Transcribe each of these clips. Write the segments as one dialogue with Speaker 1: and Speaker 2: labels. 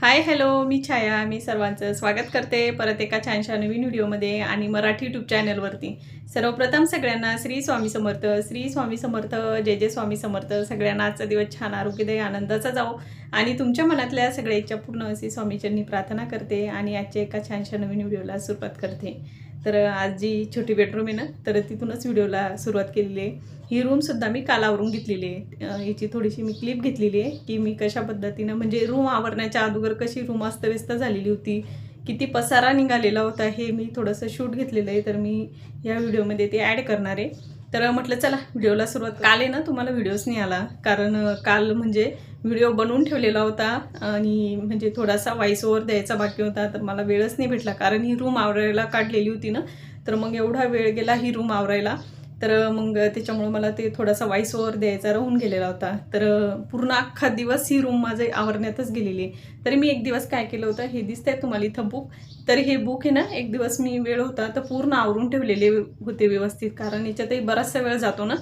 Speaker 1: Hi hello मी छाया. मी सर्वांचं स्वागत करते परत एका छानशा नवीन व्हिडिओमध्ये आणि मराठी यूट्यूब चॅनलवरती सर्वप्रथम सगळ्यांना श्री स्वामी समर्थ. श्री स्वामी समर्थ जय जय स्वामी समर्थ. सगळ्यांना आजचा दिवस छान आरोग्यदायी आनंदाचा जाओ आणि तुमच्या मनातल्या सगळ्या इच्छा पूर्ण अशी स्वामीचरणी प्रार्थना करते आणि आजच्या एका छानशा नवीन व्हिडिओला सुरुवात करते. तर आज जी छोटी बेडरूम आहे ना तर तिथूनच व्हिडिओला सुरुवात केलेली आहे. ही रूमसुद्धा मी काल आवरून घेतलेली आहे. याची थोडीशी मी क्लिप घेतलेली आहे की मी कशा पद्धतीनं म्हणजे रूम आवरण्याच्या अगोदर कशी रूम अस्तव्यस्त झालेली होती किती पसारा निघालेला होता हे मी थोडंसं शूट घेतलेलं आहे. तर मी या व्हिडिओमध्ये ते ॲड करणार आहे. तर म्हटलं चला व्हिडिओला सुरुवात. काल आहे ना तुम्हाला व्हिडिओच नाही आला. कारण काल म्हणजे व्हिडिओ बनवून ठेवलेला होता आणि म्हणजे थोडासा व्हॉइस ओव्हर द्यायचा बाकी होता तर मला वेळच नाही भेटला. कारण ही रूम आवरायला काढलेली होती ना तर मग एवढा वेळ गेला ही रूम आवरायला. तर मग त्याच्यामुळं मला ते थोडासा व्हॉइस ओव्हर द्यायचा राहून गेलेला होता. तर पूर्ण अख्खा दिवस ही रूम माझं आवरण्यातच गेलेली आहे. तरी मी एक दिवस काय केलं होतं हे दिसतंय तुम्हाला इथं बुक तर हे बुक आहे ना एक दिवस मी वेळ होता तर पूर्ण आवरून ठेवलेले होते व्यवस्थित. कारण याच्यातही बराचसा वेळ जातो ना.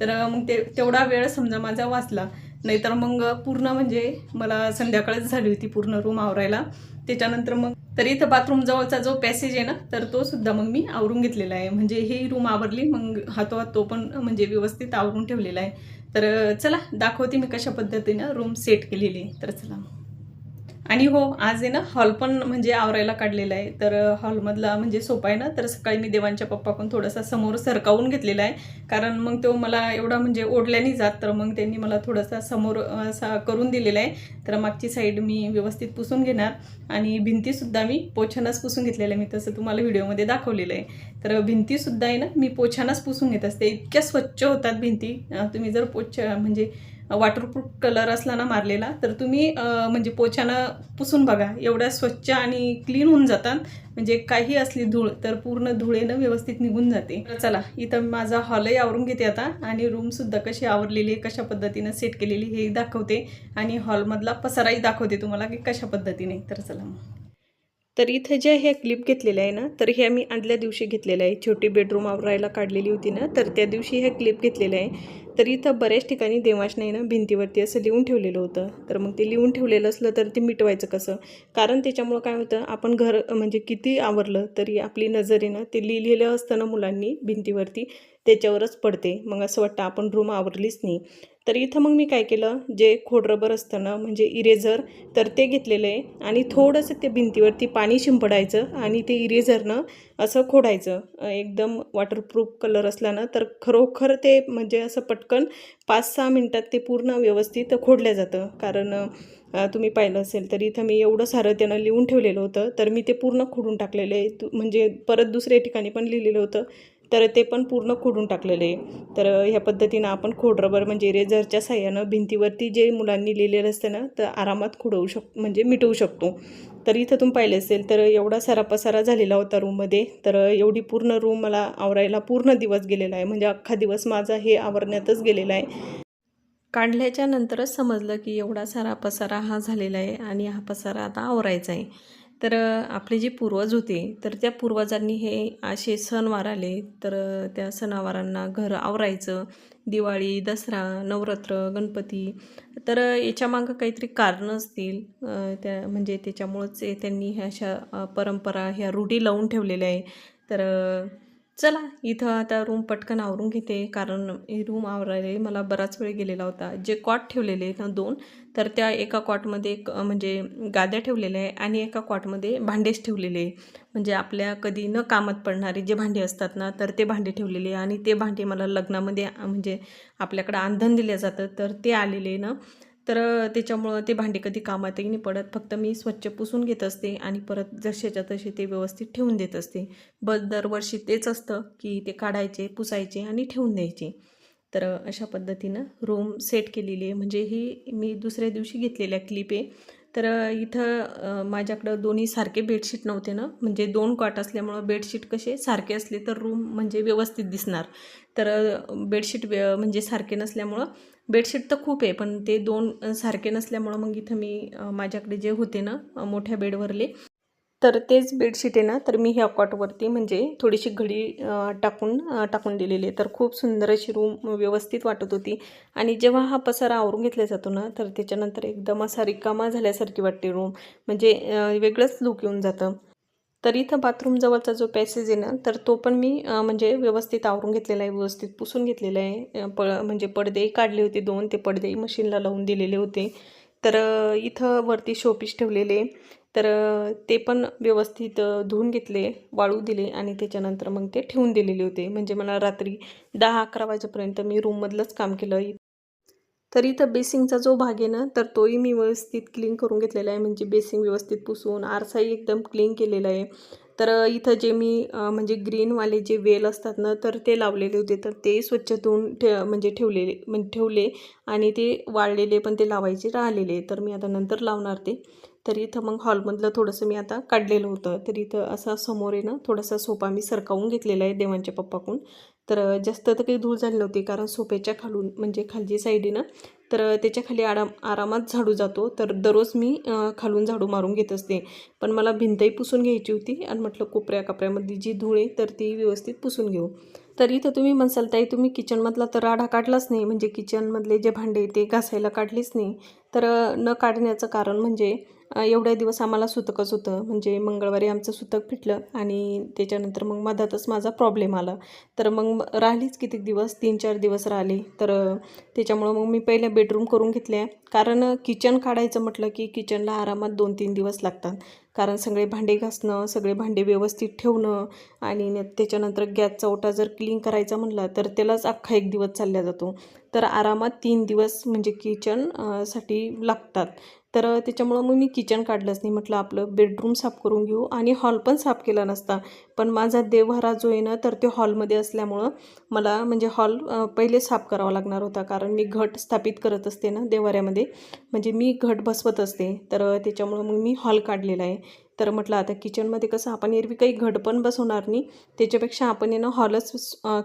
Speaker 1: तर मग ते तेवढा वेळ समजा माझा वाचला. नाहीतर मग पूर्ण म्हणजे मला संध्याकाळच झाली होती पूर्ण रूम आवरायला. त्याच्यानंतर मग तरी इथं बाथरूम जवळचा जो पॅसेज आहे ना तर तो सुद्धा मग मी आवरून घेतलेला आहे. म्हणजे ही रूम आवरली मग हातोहात तो पण म्हणजे व्यवस्थित आवरून ठेवलेला आहे. तर चला दाखवते मी कशा पद्धतीनं रूम सेट केलेली तर चला आणि हो आज आहे ना हॉल पण म्हणजे आवरायला काढलेला आहे. तर हॉलमधला म्हणजे सोपा आहे ना तर सकाळी मी देवांच्या पप्पाकडून थोडासा समोर सरकावून घेतलेला आहे. कारण मग तो मला एवढा म्हणजे ओढल्याने जात तर मग त्यांनी मला थोडासा समोर असा करून दिलेला आहे. तर मागची साईड मी व्यवस्थित पुसून घेणार. आणि भिंतीसुद्धा मी पोछानच पुसून घेतलेलं आहे. मी तसं तुम्हाला व्हिडिओमध्ये दाखवलेलं आहे. तर भिंतीसुद्धा आहे ना मी पोछानच पुसून घेत असते. इतक्या स्वच्छ होतात भिंती. तुम्ही जर पोछ म्हणजे वॉटरप्रूफ कलर असला ना मारलेला तर तुम्ही म्हणजे पोछानं पुसून बघा. एवढ्या स्वच्छ आणि क्लीन होऊन जातात. म्हणजे काही असली धूळ तर पूर्ण धुळेनं व्यवस्थित निघून जाते. चला इथं माझा हॉलही आवरून घेते आता. आणि रूमसुद्धा कशी आवरलेली आहे कशा पद्धतीनं सेट केलेली हे दाखवते. आणि हॉलमधला पसाराही दाखवते तुम्हाला की कशा पद्धतीने. तर चला मग. तर इथं ज्या ह्या क्लिप घेतलेल्या आहे ना तर ह्या मी आदल्या दिवशी घेतलेल्या आहे. छोटी बेडरूम आवरायला काढलेली होती ना तर त्या दिवशी ह्या क्लिप घेतलेल्या आहे. तर इथं बऱ्याच ठिकाणी देवाशने ना भिंतीवरती असं लिहून ठेवलेलं होतं. तर मग ते लिहून ठेवलेलं असलं तर ते मिटवायचं कसं? कारण त्याच्यामुळं काय होतं आपण घर म्हणजे किती आवरलं तरी आपली नजरेनं ते लिहिलेलं असतं ना मुलांनी भिंतीवरती त्याच्यावरच पडते. मग असं वाटतं आपण रूम आवरलीच नाही. तर इथं मग मी काय केलं जे खोडरबर असतं ना म्हणजे इरेझर तर ते घेतलेलं आहे आणि थोडंसं त्या भिंतीवरती पाणी शिंपडायचं आणि ते इरेझरनं असं खोडायचं. एकदम वॉटरप्रूफ कलर असला ना तर खरोखर ते म्हणजे असं पटकन पाच सहा मिनटात ते पूर्ण व्यवस्थित खोडलं जातं. कारण तुम्ही पाहिलं असेल तर इथं मी एवढं सारं त्यानं लिहून ठेवलेलं होतं. तर मी ते पूर्ण खोडून टाकलेलं आहे. म्हणजे परत दुसऱ्या ठिकाणी पण लिहिलेलं होतं. तर ते पण पूर्ण खोडून टाकलेलं. आहे तर ह्या पद्धतीनं आपण खोडरबर म्हणजे रेझरच्या साह्यानं भिंतीवरती जे मुलांनी लिहिलेलं असतं ना तर आरामात खोडवू शक म्हणजे मिटवू शकतो. तर इथं तुम्ही पाहिलं असेल तर एवढा सारा पसारा झालेला होता रूममध्ये. तर एवढी पूर्ण रूम मला आवरायला पूर्ण दिवस गेलेला आहे. म्हणजे अख्खा दिवस माझा हे आवरण्यातच गेलेला आहे. काढल्याच्या नंतरच समजलं की एवढा सारा पसारा हा झालेला आहे आणि हा पसारा आता आवरायचा आहे. तर आपले जे पूर्वज होते तर त्या पूर्वजांनी हे असे सणवार आले तर त्या सणावारांना घर आवरायचं. दिवाळी दसरा नवरात्र गणपती. तर याच्यामागं काहीतरी कारणं असतील. त्या म्हणजे त्याच्यामुळंच त्यांनी ह्या अशा परंपरा ह्या रूढी लावून ठेवलेल्या आहे. तर चला इथं आता रूम पटकन आवरून घेते कारण रूम आवरायला मला बराच वेळ गेलेला होता. जे कॉट ठेवलेले आहेत ना दोन तर त्या एका कॉटमध्ये एक म्हणजे गाद्या ठेवलेल्या आहे आणि एका कॉटमध्ये भांडेच ठेवलेले आहे. म्हणजे आपल्या कधी न कामात पडणारे जे भांडे असतात ना तर ते भांडे ठेवलेले आहे. आणि ते भांडे मला लग्नामध्ये म्हणजे आपल्याकडं आंधण दिलं जातं तर ते आलेले ना. तर त्याच्यामुळं ते भांडे कधी कामातही नाही पडत. फक्त मी स्वच्छ पुसून घेत असते आणि परत जशाच्या तसे ते व्यवस्थित ठेवून देत असते. बस दरवर्षी तेच असतं की ते काढायचे पुसायचे आणि ठेवून द्यायचे. तर अशा पद्धतीनं रूम सेट केलेली आहे. म्हणजे ही मी दुसऱ्या दिवशी घेतलेल्या क्लिप आहे. तर इथं माझ्याकडं दोन्ही सारखे बेडशीट नव्हते ना. म्हणजे दोन कॉट असल्यामुळं बेडशीट कसे सारखे असले तर रूम म्हणजे व्यवस्थित दिसणार. तर बेडशीट व्य म्हणजे सारखे नसल्यामुळं. बेडशीट तर खूप आहे पण ते दोन सारखे नसल्यामुळं मग इथं मी माझ्याकडे जे होते ना मोठ्या बेडवरले तर तेच बेडशीट आहे ना तर मी ह्या कॉटवरती म्हणजे थोडीशी घडी टाकून टाकून दिलेली आहे. तर खूप सुंदर अशी रूम व्यवस्थित वाटत होती. आणि जेव्हा हा पसारा आवरून घेतला जातो ना तर त्याच्यानंतर एकदम असा रिकामा झाल्यासारखी वाटते रूम. म्हणजे वेगळंच लुक येऊन जातं. तर इथं बाथरूमजवळचा जो पॅसेज आहे ना तर तो पण मी म्हणजे व्यवस्थित आवरून घेतलेला आहे व्यवस्थित पुसून घेतलेला आहे. प म्हणजे पडदेही काढले होते दोन ते पडदेही मशीनला लावून दिलेले होते. तर इथं वरती शोपीस ठेवलेले तर ते पण व्यवस्थित धुवून घेतले वाळू दिले आणि त्याच्यानंतर मग ते ठेवून दिलेले होते. म्हणजे मला रात्री दहा अकरा वाजेपर्यंत मी रूममधलंच काम केलं. तर इथं बेसिंगचा जो भाग आहे ना तर तोही मी व्यवस्थित क्लीन करून घेतलेला आहे. म्हणजे बेसिंग व्यवस्थित पुसून आरसाही एकदम क्लीन केलेला आहे. तर इथं जे मी म्हणजे ग्रीनवाले जे वेल असतात ना तर ते लावलेले होते. तर ते स्वच्छ धुवून ठे म्हणजे ठेवलेले म्हणजे ठेवले आणि ते वाळलेले पण ते लावायचे राहिलेले. तर मी आता नंतर लावणार ते. तर इथं मग हॉलमधलं थोडंसं मी आता काढलेलं होतं. तर इथं असा समोर आहे ना थोडासा सोफा मी सरकावून घेतलेला आहे देवांच्या पप्पाकडून. तर जास्त तर काही धूळ झाली नव्हती कारण सोफ्याच्या खालून म्हणजे खालची साईडीनं तर त्याच्याखाली त्याच्याखाली आराम आरामात झाडू जातो. तर दररोज मी खालून झाडू मारून घेत असते. पण मला भिंतही पुसून घ्यायची होती आणि म्हटलं कोपऱ्या कपऱ्यामध्ये जी धूळ आहे तर ती व्यवस्थित पुसून घेऊ. तर इथं तुम्ही म्हणसाल ताई तुम्ही किचनमधला तर राडा काढलाच नाही. म्हणजे किचनमधले जे भांडे ते घासायला काढलीच नाही. तर न काढण्याचं कारण म्हणजे एवढ्या दिवस आम्हाला सुतकच होतं. म्हणजे मंगळवारी आमचं सुतक फिटलं आणि त्याच्यानंतर मग मधातच माझा प्रॉब्लेम आला. तर मग राहिलीच किती दिवस? तीन चार दिवस राहिले. तर त्याच्यामुळं मग मी पहिल्या बेडरूम करून घेतल्या. कारण किचन काढायचं म्हटलं की किचनला आरामात दोन तीन दिवस लागतात. कारण सगळे भांडे घासणं सगळे भांडे व्यवस्थित ठेवणं आणि न- त्याच्यानंतर गॅसचा ओटा जर क्लीन करायचा म्हटला तर त्यालाच अख्खा एक दिवस चालला जातो. तर आरामात तीन दिवस म्हणजे किचनसाठी लागतात. तर त्याच्यामुळं मग मी किचन काढलंच नाही. म्हटलं आपलं बेडरूम साफ करून घेऊ. आणि हॉल पण साफ केला नसता. पण माझा देवहारा जो आहे ना तर ते हॉलमध्ये असल्यामुळं मला म्हणजे हॉल पहिले साफ करावा लागणार होता. कारण मी घट स्थापित करत असते ना देवऱ्यामध्ये म्हणजे मी घट बसवत असते. तर त्याच्यामुळं मग मी हॉल काढलेला आहे. तर म्हटलं आता किचनमध्ये कसं आपण एरवी काही घट पण बसवणार नाही त्याच्यापेक्षा आपण आहे ना हॉलच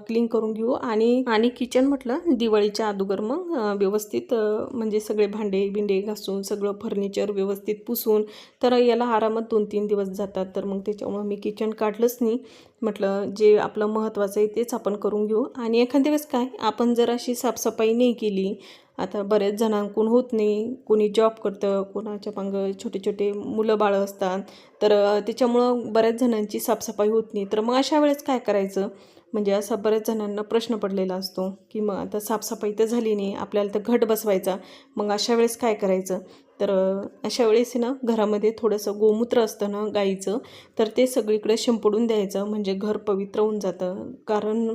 Speaker 1: क्लीन करून घेऊ. आणि आणि किचन म्हटलं दिवाळीच्या अगोदर मग व्यवस्थित म्हणजे सगळे भांडे बिंडे घासून सगळं फर्निचर व्यवस्थित पुसून तर याला आरामात दोन तीन दिवस जातात. तर मग त्याच्यामुळं मी किचन काढलंच नाही. म्हटलं जे आपलं महत्त्वाचं आहे तेच आपण करून घेऊ. आणि एखाद्या वेळेस काय आपण जर अशी साफसफाई नाही केली आता बऱ्याच जणांकून होत नाही. कोणी जॉब करतं कोणाच्या मांग छोटे छोटे मुलं बाळं असतात. तर त्याच्यामुळं बऱ्याच जणांची साफसफाई होत नाही. तर मग अशा वेळेस काय करायचं? म्हणजे असा बऱ्याच जणांना प्रश्न पडलेला असतो की मग आता साफसफाई तर झाली नाही आपल्याला तर घट बसवायचा. मग अशा वेळेस काय करायचं? तर अशा वेळेस आहे ना घरामध्ये थोडंसं गोमूत्र असतं ना गाईचं तर ते सगळीकडे शिंपडून द्यायचं. म्हणजे घर पवित्र होऊन जातं. कारण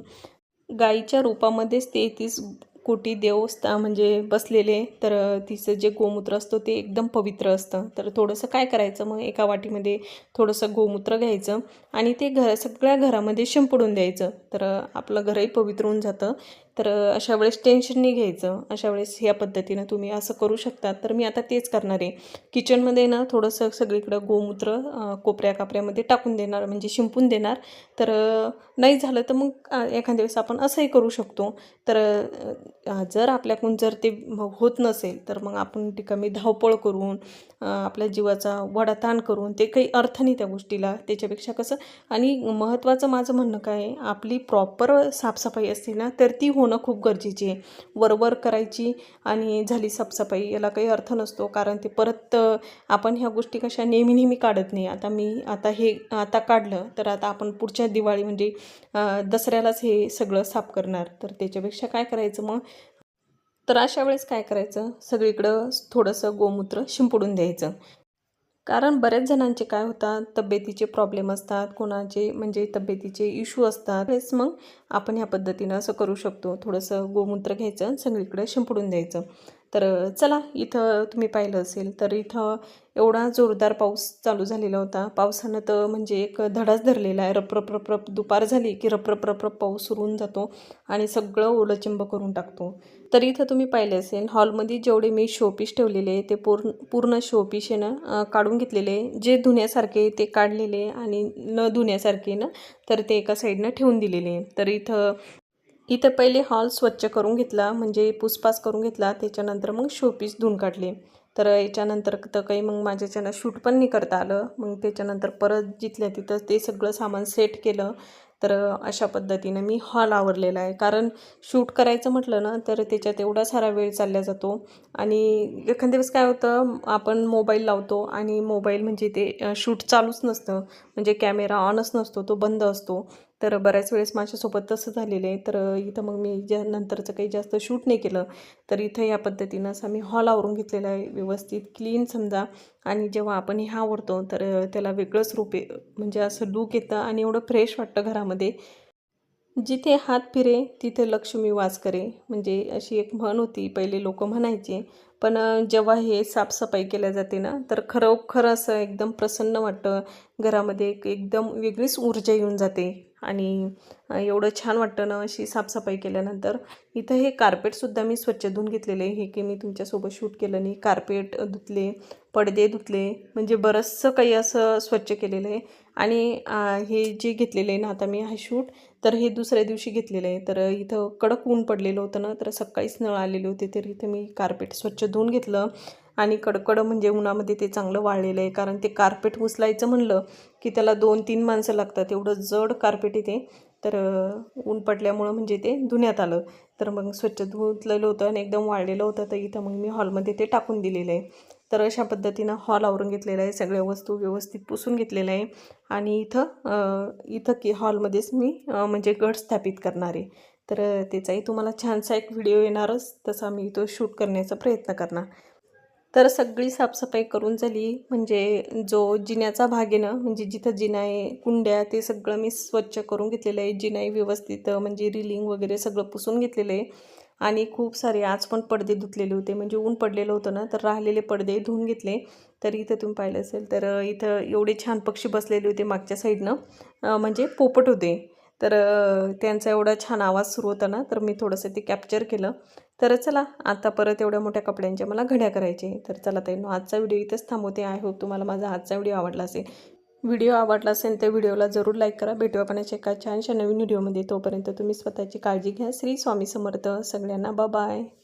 Speaker 1: गाईच्या रूपामध्येच तेहतीस कोटी देवस्था म्हणजे बसलेले तर तिचं जे गोमूत्र असतं ते एकदम पवित्र असतं. तर थोडंसं काय करायचं? मग एका वाटीमध्ये थोडंसं गोमूत्र घ्यायचं आणि ते घर सगळ्या घरामध्ये शिंपडून द्यायचं. तर आपलं घरही पवित्र होऊन जातं. तर अशा वेळेस टेन्शन नाही घ्यायचं. अशा वेळेस ह्या पद्धतीनं तुम्ही असं करू शकता तर मी आता तेच करणार आहे. किचनमध्ये ना थोडंसं सगळीकडं गोमूत्र कोपऱ्या कापऱ्यामध्ये टाकून देणार म्हणजे शिंपून देणार. तर नाही झालं तर मग एखाद्या वेळेस आपण असंही करू शकतो. तर जर आपल्याकडून जर ते होत नसेल तर मग आपण रिकामी धावपळ करून आपल्या जीवाचा वडाताण करून ते काही अर्थ नाही त्या गोष्टीला. त्याच्यापेक्षा कसं आणि महत्त्वाचं माझं म्हणणं काय आपली प्रॉपर साफसफाई असते ना तर ती हो होणं खूप गरजेची आहे. वरवर करायची आणि झाली साफसफाई याला काही अर्थ नसतो कारण ते परत आपण ह्या गोष्टी कशा नेहमी नेहमी काढत नाही. आता मी आता हे आता काढलं तर आता आपण पुढच्या दिवाळी म्हणजे दसऱ्यालाच हे सगळं साफ करणार. तर त्याच्यापेक्षा काय करायचं मग? तर अशा वेळेस काय करायचं? सगळीकडं थोडंसं गोमूत्र शिंपडून द्यायचं. कारण बऱ्याच जणांचे काय होतात तब्येतीचे प्रॉब्लेम असतात कोणाचे म्हणजे तब्येतीचे इशू असतात. तेच मग आपण ह्या पद्धतीनं असं करू शकतो. थोडंसं गोमूत्र घ्यायचं आणि सगळीकडे शिंपडून द्यायचं. तर चला इथं तुम्ही पाहिलं असेल तर इथं एवढा जोरदार पाऊस चालू झालेला होता. पावसानं तर म्हणजे एक धडाच धरलेला आहे. रपरप रपरप दुपार झाली की रपरप रपरप पाऊस सुरू जातो आणि सगळं ओलचिंब करून टाकतो. तर इथं तुम्ही पाहिले असेल हॉलमध्ये जेवढे मी शोपीस ठेवलेले ते पूर्ण पूर्ण शोपीस आहे ना काढून घेतलेले जे धुण्यासारखे ते काढलेले आणि न धुण्यासारखे ना तर ते एका साईडनं ठेवून दिलेले तर इथं इथं पहिले हॉल स्वच्छ करून घेतला म्हणजे पुसपास करून घेतला त्याच्यानंतर मग शोपीस धुवून काढले. तर याच्यानंतर तर काही मग माझ्याच्यानं शूट पण नाही करता आलं. मग त्याच्यानंतर परत जिथल्या तिथं ते सगळं सामान सेट केलं. तर अशा पद्धतीनं मी हॉल आवरलेला आहे. कारण शूट करायचं म्हटलं ना तर त्याच्यात एवढा सारा वेळ चालला जातो. आणि एखाद्या दिवस काय होतं आपण मोबाईल लावतो आणि मोबाईल म्हणजे ते शूट चालूच नसतं. म्हणजे कॅमेरा ऑनच नसतो तो बंद असतो. तर बऱ्याच वेळेस माझ्यासोबत तसं झालेलं आहे. तर इथं मग मी ज्या नंतरचं काही जास्त शूट नाही केलं तर इथं या पद्धतीनं असं मी हॉल आवरून घेतलेला आहे व्यवस्थित क्लीन समजा. आणि जेव्हा आपण हे आवडतो तर त्याला वेगळंच रूप म्हणजे असं लूक येतं आणि एवढं फ्रेश वाटतं घरामध्ये. जिथे हात फिरे तिथे लक्ष्मी वास करे. म्हणजे अशी एक म्हण होती पहिले लोक म्हणायचे. पण जेव्हा हे साफसफाई केल्या जाते ना तर खरोखर असं एकदम प्रसन्न वाटतं. घरामध्ये एक एकदम वेगळीच ऊर्जा येऊन जाते. आणि एवढं छान वाटतं ना अशी साफसफाई केल्यानंतर. इथं हे कार्पेटसुद्धा मी स्वच्छ धुवून घेतलेले हे की मी तुमच्यासोबत शूट केलं नाही. कार्पेट धुतले पडदे धुतले. म्हणजे बरंचसं काही असं स्वच्छ केलेलं आहे. आणि हे जे घेतलेलं आहे ना आता मी हा शूट तर हे दुसऱ्या दिवशी घेतलेलं आहे. तर इथं कडक ऊन पडलेलं होतं ना तर सकाळीच नळ आलेले होते तर इथं मी कार्पेट स्वच्छ धुवून घेतलं. आणि कडकड म्हणजे उन्हामध्ये ते चांगलं वाळलेलं आहे कारण ते कार्पेट उचलायचं म्हणलं की त्याला दोन तीन माणसं लागतात. एवढं जड कार्पेट येते तर ऊन पडल्यामुळं म्हणजे ते धुण्यात आलं. तर मग स्वच्छ धुतलेलं होतं आणि एकदम वाळलेलं होतं. तर इथं मग मी हॉलमध्ये ते टाकून दिलेलं आहे. तर अशा पद्धतीनं हॉल आवरून घेतलेला आहे. सगळ्या वस्तू व्यवस्थित पुसून घेतलेल्या आहे. आणि इथं इथं की हॉलमध्येच मी म्हणजे गट स्थापित करणार आहे. तर त्याचाही तुम्हाला छानसा एक व्हिडिओ येणारच तसा मी तो शूट करण्याचा प्रयत्न करणार. तर सगळी साफसफाई करून झाली. म्हणजे जो जिन्याचा भाग आहे ना म्हणजे जिथं जिना आहे कुंड्या ते सगळं मी स्वच्छ करून घेतलेलं आहे. जिनाई व्यवस्थित म्हणजे रिलिंग वगैरे सगळं पुसून घेतलेलं आहे. आणि खूप सारे आज पण पडदे धुतलेले होते. म्हणजे ऊन पडलेलं होतं ना तर राहिलेले पडदे धुवून घेतले. तर इथं तुम्ही पाहिलं असेल तर इथं एवढे छान पक्षी बसलेले होते मागच्या साईडनं. म्हणजे पोपट होते. तर त्यांचा एवढा छान आवाज सुरू होता ना तर मी थोडंसं ते कॅप्चर केलं. तर चला आता परत एवढ्या मोठ्या कपड्यांच्या मला घड्या करायचे तर चला ताई आजचा व्हिडिओ इथंच थांबवते. आय होप तुम्हाला माझा आजचा व्हिडिओ आवडला असेल. व्हिडिओ आवडला असेल तर व्हिडिओला जरूर लाईक करा. भेटू आपण एका छानशा नवीन व्हिडिओमध्ये तोपर्यंत तुम्ही स्वतःची काळजी घ्या. श्री स्वामी समर्थ सगळ्यांना. बाय